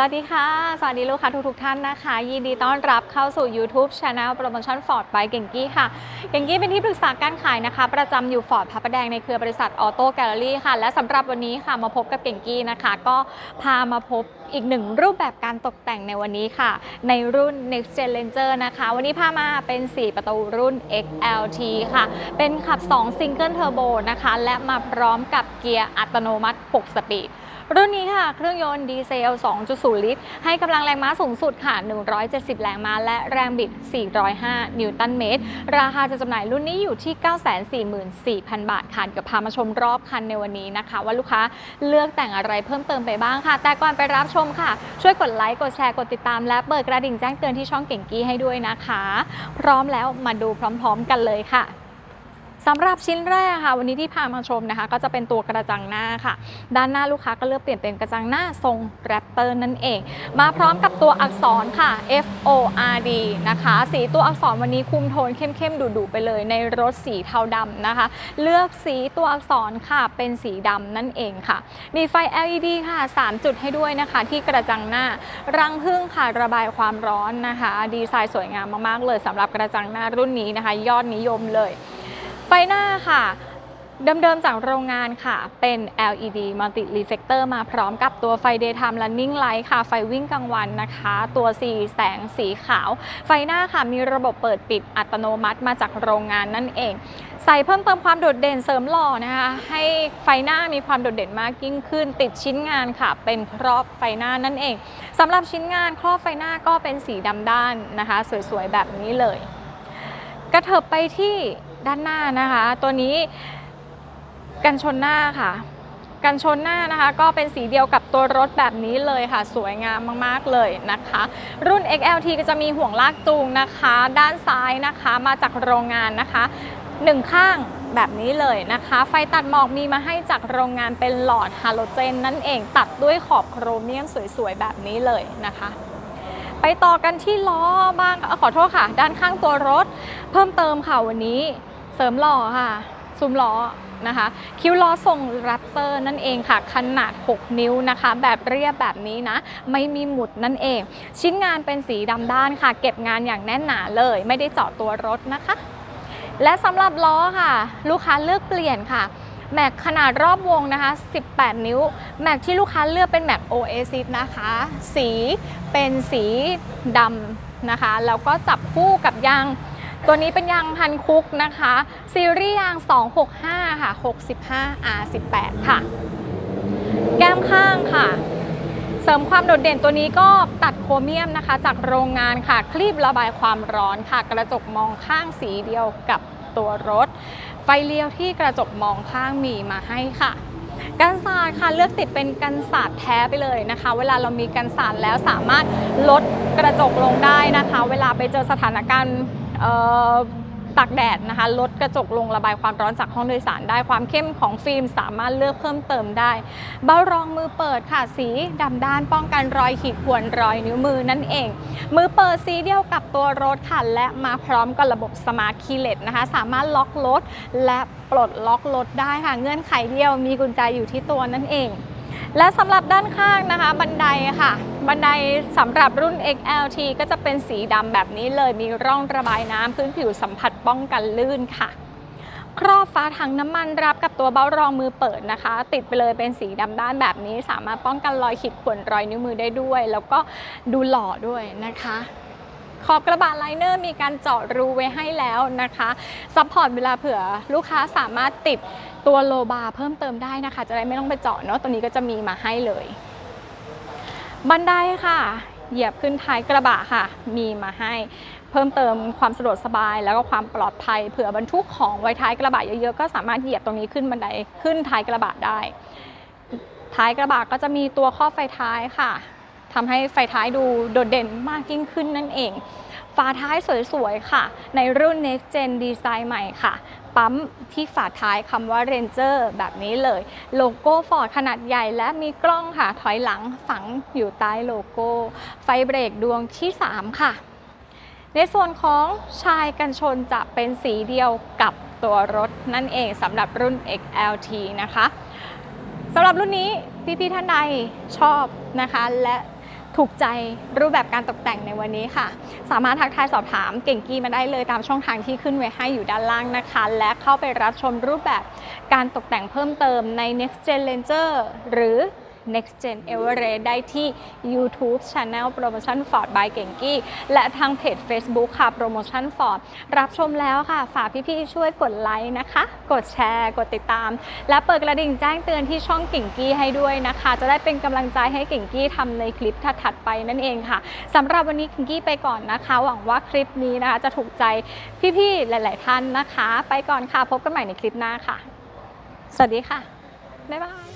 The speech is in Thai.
วัสดีค่ะ สวัสดีลูกค้าทุกทุกๆท่านนะคะ ยินดีต้อนรับเข้าสู่ YouTube Channel โปรโมชั่นฟอร์ด by เก่งกี้ค่ะ เก่งกี้เป็นที่ปรึกษาการขายนะคะ ประจำอยู่ฟอร์ดพระประแดงในเครือบริษัทออโต้แกลเลอรี่ค่ะ และสำหรับวันนี้ค่ะมาพบกับเก่งกี้นะคะ ก็พามาพบอีกหนึ่งรูปแบบการตกแต่งในวันนี้ค่ะ ในรุ่น Next Gen Ranger นะคะ วันนี้พามาเป็น 4 ประตูรุ่น XLT ค่ะ เป็นขับ 2 Single Turbo นะคะ และมาพร้อมกับเกียร์อัตโนมัติ 6 สปีด รุ่นนี้ค่ะ เครื่องยนต์ดีเซล 2.0 ลิตร ให้กำลังแรงม้าสูงสุดค่ะ 170 แรงม้า และแรงบิด 405 นิวตันเมตร ราคาจะจำหน่ายรุ่นนี้อยู่ที่ 944,000 บาทค่ะเดี๋ยวพามาชมรอบคันในวันนี้นะคะ ว่าลูกค้าเลือกแต่งอะไรเพิ่มเติมไปบ้างค่ะ แต่ก่อนไปรับชมค่ะ ช่วยกดไลค์ กดแชร์ กดติดตาม และเปิดกระดิ่งแจ้งเตือนที่ช่องเก่งกี้ให้ด้วยนะคะ พร้อมแล้วมาดูพร้อม ๆ กันเลยค่ะ สำหรับชิ้นแรกค่ะ วันนี้ที่พามาชมนะคะ ก็จะเป็นตัวกระจังหน้าค่ะ ด้านหน้าลูกค้าก็เลือกเปลี่ยนเป็นกระจังหน้าทรงแรปเตอร์นั่นเอง มาพร้อมกับตัวอักษรค่ะ F O R D นะคะ สีตัวอักษรวันนี้คุมโทนเข้มๆดุๆไปเลย ในรถสีเทาดำนะคะ เลือกสีตัวอักษรค่ะเป็นสีดำนั่นเองค่ะ มีไฟ LED ค่ะ 3 จุดให้ด้วยนะคะ ที่กระจังหน้ารังพึ่งค่ะระบายความร้อนนะคะ ดีไซน์สวยงามมากๆเลยสำหรับกระจังหน้ารุ่นนี้นะคะ ยอดนิยมเลย ไฟหน้าค่ะเดิมๆจากโรงงานค่ะ เป็น LED Multi Reflector มาพร้อมกับตัวไฟ Daytime Running Light ค่ะ ไฟวิ่งกลางวันนะคะ ตัวสีแสงสีขาว ไฟหน้าค่ะ มีระบบเปิดปิดอัตโนมัติมาจากโรงงานนั่นเอง ใส่เพิ่มเติมความโดดเด่นเสริมหล่อนะคะ ให้ไฟหน้ามีความโดดเด่นมากยิ่งขึ้น ติดชิ้นงานค่ะ เป็นครอบไฟหน้านั่นเอง สำหรับชิ้นงานครอบไฟหน้าก็เป็นสีดำด้านนะคะ สวยๆแบบนี้เลย กระเถิบไปที่ ด้านหน้านะคะ ตัวนี้กันชนหน้าค่ะ กันชนหน้านะคะ ก็เป็นสีเดียวกับตัวรถแบบนี้เลยค่ะ สวยงามมากๆเลยนะคะ รุ่น XLT ก็จะมีห่วงลากจูงนะคะ ด้านซ้ายนะคะมาจากโรงงานนะคะหนึ่งข้างแบบนี้เลยนะคะ ไฟตัดหมอกมีมาให้จากโรงงานเป็นหลอดฮาโลเจน นั่นเองตัดด้วยขอบโครเมียมสวยๆ แบบนี้เลยนะคะ ไปต่อกันที่ล้อบ้างอขอโทษค่ะ ด้านข้างตัวรถ เพิ่มเติมค่ะวันนี้ เสริมล้อค่ะซุ้มล้อนะคะ คิ้วล้อทรงแรปเตอร์นั่นเองค่ะ ขนาด 6 นิ้วนะคะ แบบเรียบแบบนี้นะ ไม่มีหมุดนั่นเอง ชิ้นงานเป็นสีดำด้านค่ะ เก็บงานอย่างแน่นหนาเลย ไม่ได้เจาะตัวรถนะคะ และสำหรับล้อค่ะ ลูกค้าเลือกเปลี่ยนค่ะ แม็กขนาดรอบวงนะคะ 18 นิ้ว แม็กที่ลูกค้าเลือกเป็นแม็ก Oasis นะคะ สีเป็นสีดำนะคะ แล้วก็จับคู่กับยาง ตัวนี้เป็นยางพันคุกนะคะ ซีรีส์ยาง 265 ค่ะ 65 R18 ค่ะ แก้มข้างค่ะ เสริมความโดดเด่นตัวนี้ก็ตัดโครเมียมนะคะ จากโรงงานค่ะ คลีบระบายความร้อนค่ะ กระจกมองข้างสีเดียวกับตัวรถ ไฟเลี้ยวที่กระจกมองข้างมีมาให้ค่ะกันศาสตร์ค่ะเลือกติดเป็นกันศาสตร์แท้ไปเลยนะคะ เวลาเรามีกันศาสตร์แล้วสามารถลดกระจกลงได้นะคะ เวลาไปเจอสถานการณ์ ตากแดดนะคะลดกระจกลงระบายความร้อนจากห้องโดยสารได้ความเข้มของฟิล์มสามารถเลือกเพิ่มเติมได้ เบ้ารองมือเปิดค่ะสีดำด้านป้องกันรอยขีดข่วนรอยนิ้วมือนั่นเอง มือเปิดสีเดียวกับตัวรถค่ะและมาพร้อมกับระบบสมาร์ทคีย์เลสนะคะสามารถล็อกรถและปลดล็อกรถได้ค่ะเงื่อนไขเดียวมีกุญแจอยู่ที่ตัวนั่นเอง และสำหรับด้านข้างนะคะ บันไดค่ะ บันไดสำหรับรุ่น XLT ก็จะเป็นสีดำแบบนี้เลยมีร่องระบายน้ำพื้นผิวสัมผัสป้องกันลื่นค่ะ ครอบฟ้าถังน้ำมันรับกับตัวเบ้ารองมือเปิดนะคะ ติดไปเลยเป็นสีดำด้านแบบนี้ สามารถป้องกันรอยขีดข่วนรอยนิ้วมือได้ด้วย แล้วก็ดูหล่อด้วยนะคะขอบกระบะไลเนอร์มีการเจาะรูไว้ให้แล้วนะคะซัพพอร์ตเวลาเผื่อลูกค้าสามารถติด ตัวโลบาเพิ่มเติมได้นะคะ จะได้ไม่ต้องไปเจาะเนาะตัวนี้ก็จะมีมาให้เลย บันไดค่ะ เหยียบขึ้นท้ายกระบะค่ะ มีมาให้เพิ่มเติมความสะดวกสบาย แล้วก็ความปลอดภัยเผื่อบรรทุกของไว้ท้ายกระบะเยอะๆก็สามารถเหยียบตรงนี้ขึ้นบันไดขึ้นท้ายกระบะได้ ท้ายกระบะก็จะมีตัวข้อไฟท้ายค่ะทำให้ไฟท้ายดูโดดเด่นมากยิ่งขึ้นนั่นเองฝาท้ายสวยๆ ค่ะ ในรุ่น Next Gen ดีไซน์ใหม่ค่ะปั๊มที่ฝาท้ายคำว่า Ranger แบบนี้เลย โลโก้ฟอร์ดขนาดใหญ่และมีกล้องค่ะถอยหลังฝังอยู่ใต้โลโก้ ไฟเบรกดวงที่ 3 ค่ะ ในส่วนของชายกันชนจะเป็นสีเดียวกับตัวรถนั่นเองสำหรับรุ่น XLT นะคะสำหรับรุ่นนี้พี่ๆท่านใดชอบนะคะและ ถูกใจรูปแบบการตกแต่งในวันนี้ค่ะ สามารถทักทายสอบถามเก่งกี้มาได้เลยตามช่องทางที่ขึ้นไว้ให้อยู่ด้านล่างนะคะ และเข้าไปรับชมรูปแบบการตกแต่งเพิ่มเติมใน Next Gen Ranger หรือ Next Gen Everest ได้ที่ YouTube Channel Promotion Ford by เก่งกี้และทางเพจ Facebook ค่ะ Promotion Ford รับชมแล้วค่ะ ฝากพี่ๆช่วยกดไลค์นะคะ กดแชร์ กดติดตาม และเปิดกระดิ่งแจ้งเตือนที่ช่องเก่งกี้ให้ด้วยนะคะ จะได้เป็นกำลังใจให้เก่งกี้ทำในคลิปถัดๆไปนั่นเองค่ะสำหรับวันนี้เก่งกี้ไปก่อนนะคะ หวังว่าคลิปนี้นะคะ จะถูกใจพี่ๆหลาย ๆ ท่านนะคะ ไปก่อนค่ะพบกันใหม่ในคลิปหน้าค่ะ สวัสดีค่ะ บ๊ายบาย